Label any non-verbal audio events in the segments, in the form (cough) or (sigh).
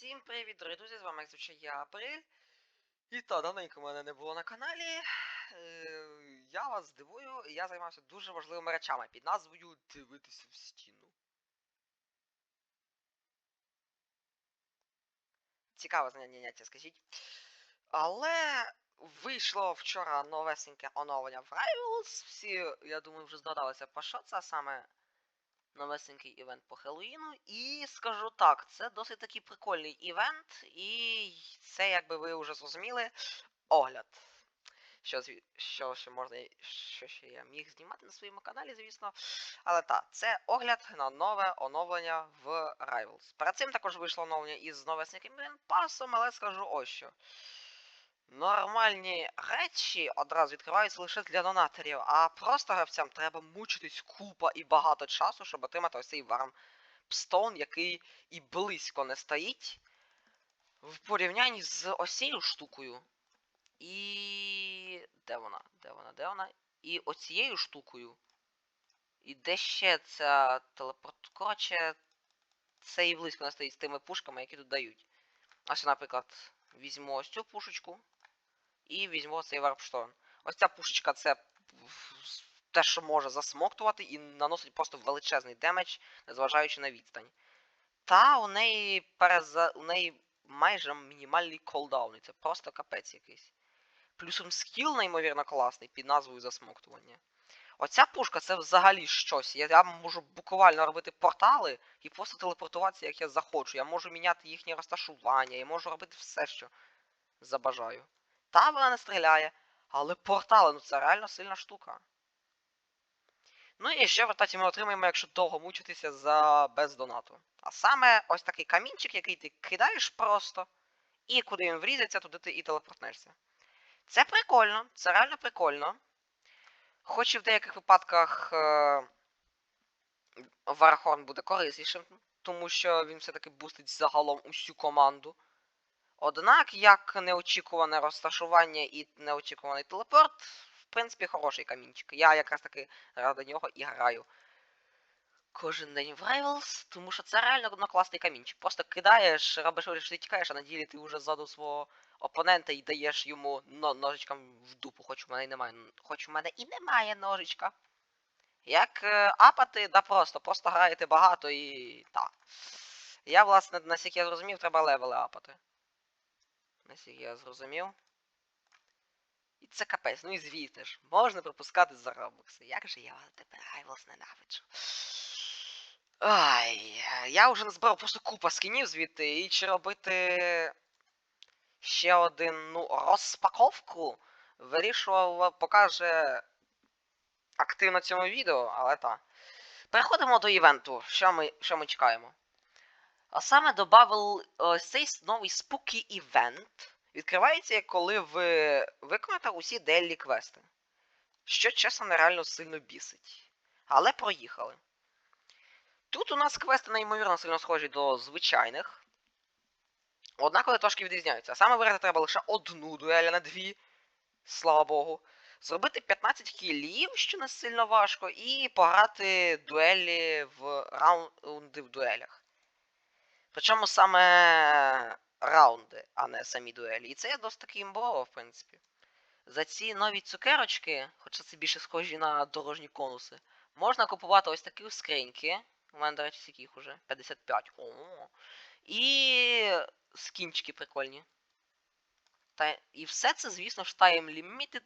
Всім привіт, дорогі друзі, з вами як звичай я Апрель. І та, давненько мене не було на каналі. Е, я вас здивую, я займався дуже важливими речами під назвою Дивитися в стіну. Цікаве заняття, скажіть. Але вийшло вчора новесеньке оновлення в Rivals. Всі, я думаю, вже здогадалися, про що це саме новесенький івент по Хеллоїну. І скажу так, це досить такий прикольний івент, і це, якби ви вже зрозуміли, огляд. Що, що ще можна, що ще я міг знімати на своєму каналі, звісно. Але так, це огляд на нове оновлення в Rivals. Перед цим також вийшло оновлення із новесеньким пасом, але скажу ось що. Нормальні речі одразу відкриваються лише для донаторів, а просто гравцям треба мучитись купа і багато часу, щоб отримати ось цей вармстоун, який і близько не стоїть в порівнянні з ось цією штукою. І. Де вона? Де вона? Де вона? І оцією штукою. І де ще ця телепорт. Коротше, це і близько не стоїть з тими пушками, які тут дають. Ось, наприклад, візьму ось цю пушечку і візьму цей варпшторм. Ось ця пушечка це те, що може засмоктувати і наносить просто величезний демедж, незважаючи на відстань. Та у неї переза... у неї майже мінімальний колдаун, це просто капець якийсь. Плюсом скіл неймовірно класний під назвою засмоктування. Оця пушка це взагалі щось. Я, я можу буквально робити портали і просто телепортуватися, як я захочу. Я можу міняти їхнє розташування, я можу робити все, що забажаю. Та вона не стріляє, але портали, ну це реально сильна штука. Ну і ще в результаті ми отримаємо, якщо довго мучитися за без донату. А саме ось такий камінчик, який ти кидаєш просто, і куди він врізається, туди ти і телепортнешся. Це прикольно, це реально прикольно. Хоч і в деяких випадках е- Вархорн буде кориснішим, тому що він все-таки бустить загалом усю команду. Однак, як неочікуване розташування і неочікуваний телепорт, в принципі, хороший камінчик. Я якраз таки ради нього і граю. Кожен день в Rivals, тому що це реально класний камінчик. Просто кидаєш, робиш вигляд, що ти тікаєш, а на ділі ти вже ззаду свого опонента і даєш йому но, ножичком в дупу, хоч у мене і немає. Хоч у мене і немає ножичка. Як е, апати, да просто, просто граєте багато і. так. Я, власне, наскільки я зрозумів, треба левели апати. Наскільки я зрозумів. І це капець, ну і звідти ж. Можна пропускати за робокси. Як же я тебе Rivals ненавиджу. Ай, я вже назбирав просто купа скінів звідти, і чи робити ще один, ну, розпаковку, вирішував, покаже активно цьому відео, але так. Переходимо до івенту. Що ми, що ми чекаємо? А саме додав ось цей новий Spooky івент. Відкривається, коли ви виконаєте усі делі квести. Що чесно нереально сильно бісить. Але проїхали. Тут у нас квести неймовірно сильно схожі до звичайних. Однак вони трошки відрізняються. А саме виграти треба лише одну дуель, а не дві. Слава Богу. Зробити 15 кілів, що не сильно важко, і пограти дуелі в раунди в дуелях. Причому саме раунди, а не самі дуелі. І це є досить таки імбово, в принципі. За ці нові цукерочки, хоча це більше схожі на дорожні конуси, можна купувати ось такі скриньки. У мене, до речі, їх уже? 55. О. І скінчики прикольні. Та, і все це, звісно ж, Time Limited.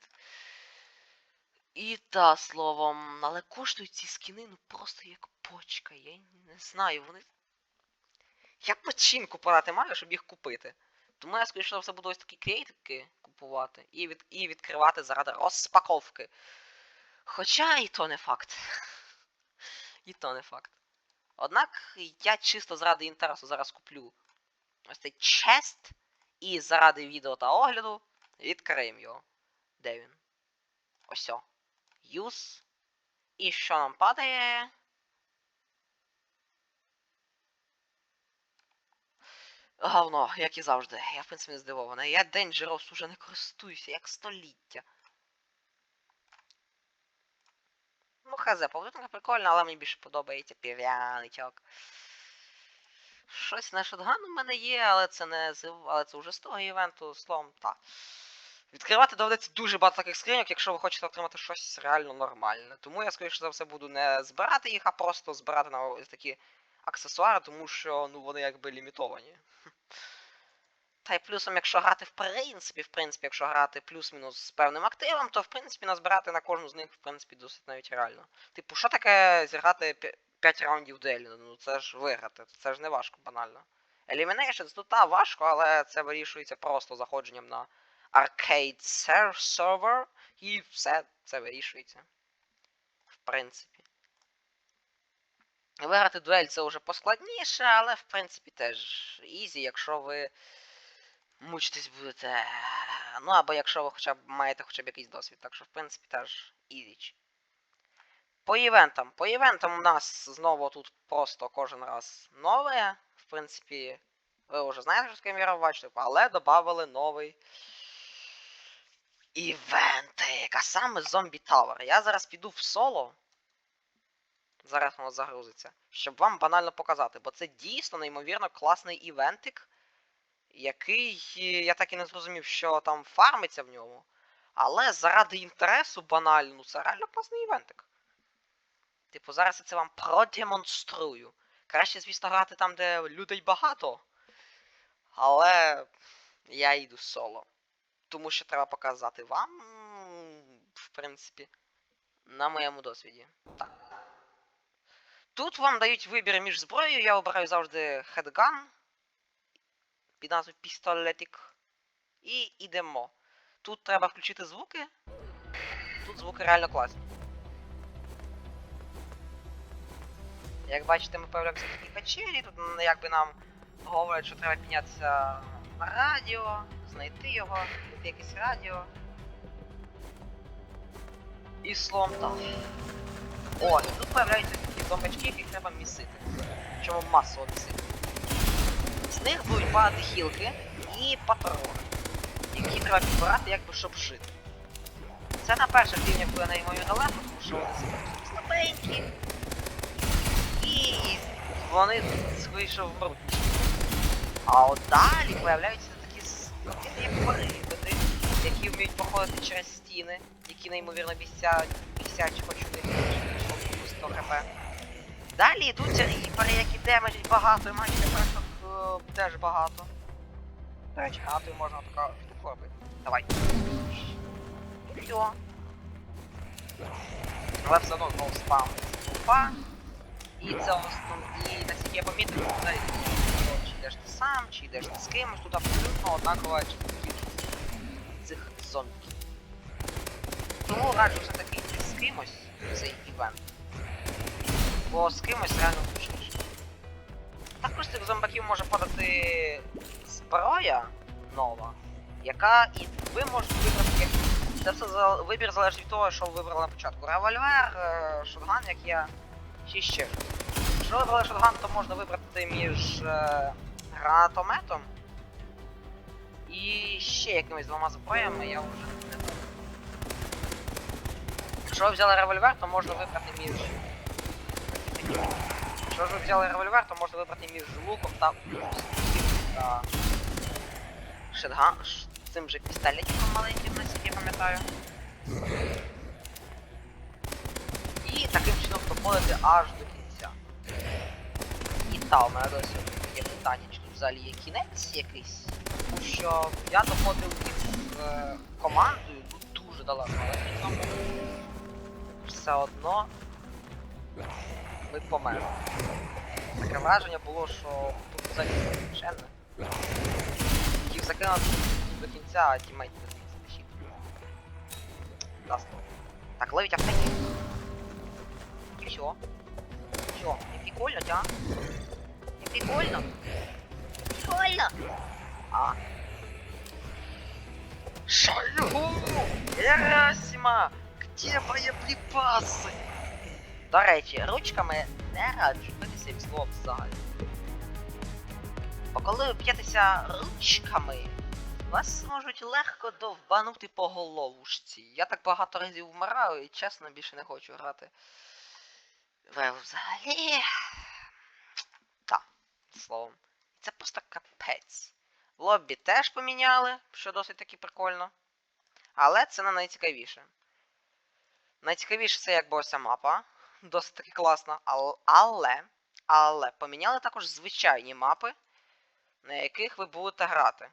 І та словом, але коштують ці скіни ну просто як почка. Я не знаю, вони. Я б начинку подати маю, щоб їх купити. Тому я, скоріше все, буду ось такі креативки купувати і, від... і відкривати заради розпаковки. Хоча і то не факт. і то не факт. Однак я чисто заради інтересу зараз куплю ось цей чест. І заради відео та огляду відкриємо його. Де він? Ось. Use. І що нам падає? Говно, як і завжди. Я в принципі не здивований. Я Dangerous уже не користуюся, як століття. Ну, хз, поведінка прикольна, але мені більше подобається пів'яничок. щось на шотган у мене є, але це не але це вже з того івенту, словом, так. Відкривати доведеться дуже багато таких скриньок, якщо ви хочете отримати щось реально нормальне. Тому я, скоріше за все, буду не збирати їх, а просто збирати на такі аксесуари, тому що ну вони якби лімітовані. Та й плюсом, якщо грати в принципі, в принципі, якщо грати плюс-мінус з певним активом, то в принципі назбирати на кожну з них, в принципі, досить навіть реально. Типу, що таке зіграти 5 раундів дуелі? Ну це ж виграти, це ж не важко банально. Eliminations, ну та важко, але це вирішується просто заходженням на arcade server, і все це вирішується. В принципі. Виграти дуель це вже поскладніше, але в принципі теж ізі, якщо ви мучитись будете. Ну або якщо ви хоча б маєте хоча б якийсь досвід. Так що, в принципі, теж ізіч. По івентам. По івентам у нас знову тут просто кожен раз нове. В принципі, ви вже знаєте, що ким я бачите, але додали новий івент. А саме Zombie Tower. Я зараз піду в соло. Зараз воно загрузиться. Щоб вам банально показати, бо це дійсно неймовірно класний івентик, який е, я так і не зрозумів, що там фармиться в ньому. Але заради інтересу банально, це реально класний івентик. Типу, зараз я це вам продемонструю. Краще, звісно, грати там, де людей багато. Але я йду соло. Тому що треба показати вам, в принципі, на моєму досвіді. Так. Тут вам дають вибір між зброєю, я обираю завжди хедган під назвою пістолетик. І йдемо. Тут треба включити звуки. Тут звуки реально класні. Як бачите, ми появляємося в такій печері, тут якби нам говорять, що треба піднятися на радіо, знайти його, знайти якесь радіо. І слом так. О, і тут появляються такі зомбачки, яких треба місити. Причому масово місити. З них будуть падати хілки і патрони, які треба підбирати, якби щоб жити. Це на перших рівнях буде неймовірно легко, тому що вони слабенькі. І вони скоріше вмруть. А от далі появляються такі привиди, які вміють проходити через стіни, які неймовірно бісять, бісять, хоч у них 100 хп. Далі йдуть ріпери, які демеджать багато, і мають е, теж багато. До речі, гранатою можна така штуку робити. Давай. Все. Але все одно знову спам. Опа. І це основно. І наскільки я помітив, це чи йдеш ти сам, чи йдеш ти з кимось, тут абсолютно однакова кількість цих зомбів. Тому раджу все-таки йти з кимось в цей івент. Бо з кимось реально зручніше. Також цих зомбаків може подати зброя нова, яка і ви можете вибрати. Це все за вибір залежить від того, що ви вибрали на початку. Револьвер, е, шотган, як я, чи ще. Якщо ви вибрали шотган, то можна вибрати між е, гранатометом і ще якимись двома зброями, я вже не знаю. Якщо ви взяли револьвер, то можна вибрати між. Якщо ж ви взяли револьвер, то можна вибрати між луком та та шетган, ш- цим же пістолетиком маленьким, наскільки я пам'ятаю. І таким чином доходити аж до кінця. І та, у мене досі є питання, чи тут взагалі є кінець якийсь. Тому що я доходив із е, командою ну, дуже далеко, але при цьому все одно ми померли. Таке враження було, що тут взагалі ніченне. Їх закинути до кінця, а тімейт не зміг затащити. Даст. Так, ловить аптеки. І все. Все, не прикольно, тя? Не прикольно? Прикольно! А. Шальгу! Герасима! Где боєприпаси? До речі, ручками не раджу битися їм слово взагалі. Бо коли ви б'єтеся ручками, вас можуть легко довбанути по головушці. Я так багато разів вмираю і чесно більше не хочу грати. Взагалі. Так, словом. це просто капець. Лоббі теж поміняли, що досить таки прикольно. Але це не найцікавіше. Найцікавіше це якби ось ця мапа. Досить таки класна. ал- Але, але поміняли також звичайні мапи, на яких ви будете грати.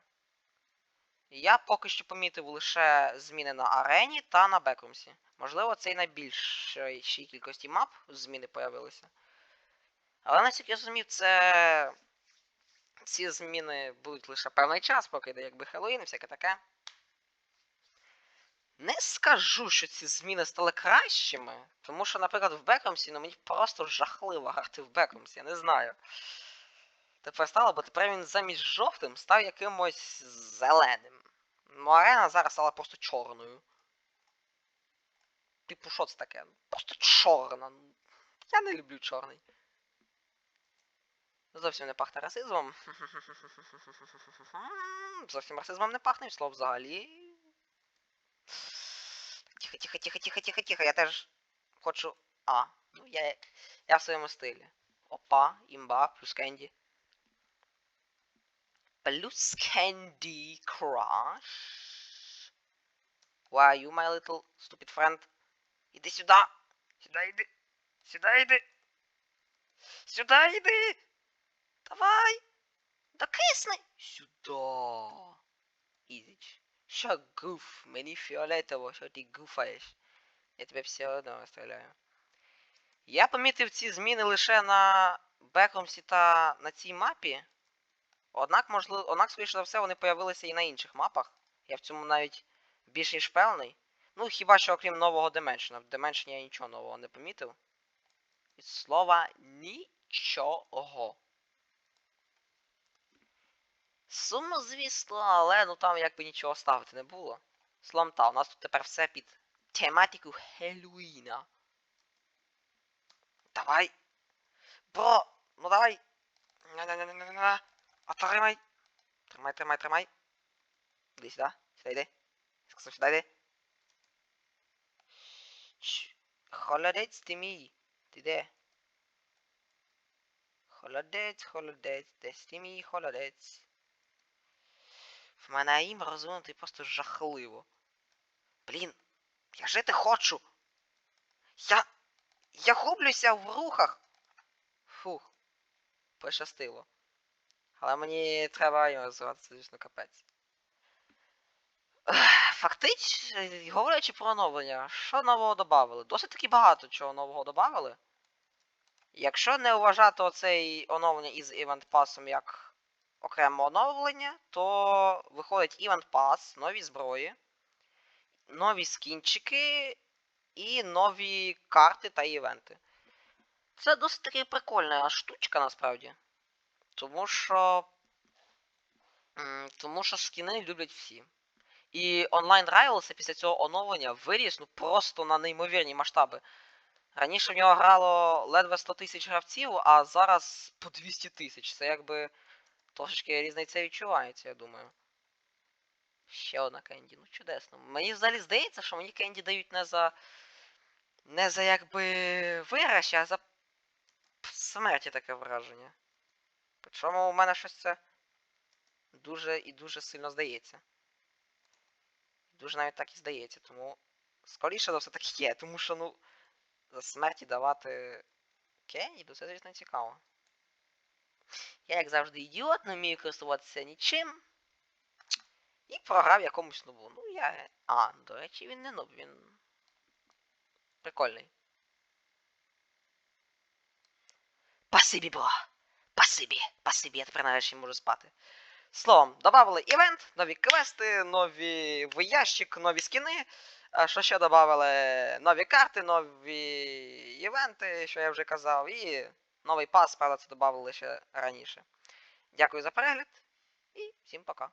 Я поки що помітив лише зміни на арені та на бекрумсі. Можливо, це і на більшій кількості мап зміни появилися. Але наскільки я зрозумів, це. Ці зміни будуть лише певний час, поки йде якби Хеллоуін і всяке таке. Не скажу, що ці зміни стали кращими, тому що, наприклад, в Бекромсі, ну мені просто жахливо грати в Бекромсі, я не знаю. Тепер стало, бо тепер він замість жовтим став якимось зеленим. Ну, арена зараз стала просто чорною. Типу, що це таке? Просто чорна. Ну, Я не люблю чорний. Зовсім не пахне расизмом. (laughs) Зовсім расизмом не пахне, слово взагалі. Тихо, тихо, тихо, тихо, тихо, тихо. Я теж хочу. А, ну я. Я в своєму стилі. Опа, імба, плюс кенді. Плюс Candy Crush. Why you, my little stupid friend? Іди сюди! Сюди йди! Сюди йди! Сюди йди! Давай! Докисни! Сюди! Ізіч. Що гуф? Мені фіолетово, що ти гуфаєш. Я тебе все одно розстріляю. Я помітив ці зміни лише на Бекромсі та на цій мапі. Однак, можливо, однак, скоріше за все, вони появилися і на інших мапах. Я в цьому навіть більш ніж певний. Ну, хіба що окрім нового Dimension. В Dimension я нічого нового не помітив. Від слова нічого. Сумно, звісно, але ну там якби нічого ставити не було. Словом та, у нас тут тепер все під тематику Хеллоуіна. Давай. Бро, ну давай. Отримай. Тримай, тримай, тримай. Іди сюди. Сюди йди. Сказав, сюди йди. Холодець ти мій. Ти де? Холодець, холодець, десь ти мій холодець. В мене їм розвинутий просто жахливо. Блін, я жити хочу. Я. Я гублюся в рухах. Фух. Пощастило. Але мені треба його розвиватися, звісно, капець. Фактично, говорячи про оновлення, що нового додали? Досить таки багато чого нового додали. Якщо не вважати оцей оновлення із Event Pass як окреме оновлення, то виходить Event Pass, нові зброї, нові скінчики і нові карти та івенти. Це досить таки прикольна штучка насправді. Тому що. Тому що скіни люблять всі. І онлайн Rivals після цього оновлення виріс ну просто на неймовірні масштаби. Раніше в нього грало ледве 100 тисяч гравців, а зараз по 200 тисяч. Це якби трошечки різниця відчувається, я думаю. Ще одна кенді, ну чудесно. Мені взагалі здається, що мені кенді дають не за. Не за якби виграш, а за смерті таке враження. Причому у мене щось це дуже і дуже сильно здається. Дуже навіть так і здається, тому. Скоріше за все так є, тому що, ну. За смерті давати Кенніду, це звісно цікаво. Я, як завжди, ідіот, не вмію користуватися нічим. І програв якомусь нубу. Ну, я. А, до речі, він не нуб, він. Прикольний. Пасибі, бро! Пасибі! Пасибі, я тепер нарешті можу спати. Словом, додали івент, нові квести, нові в ящик, нові скіни. А що ще додали? Нові карти, нові івенти, що я вже казав, і новий пас, правда, це додали ще раніше. Дякую за перегляд і всім пока.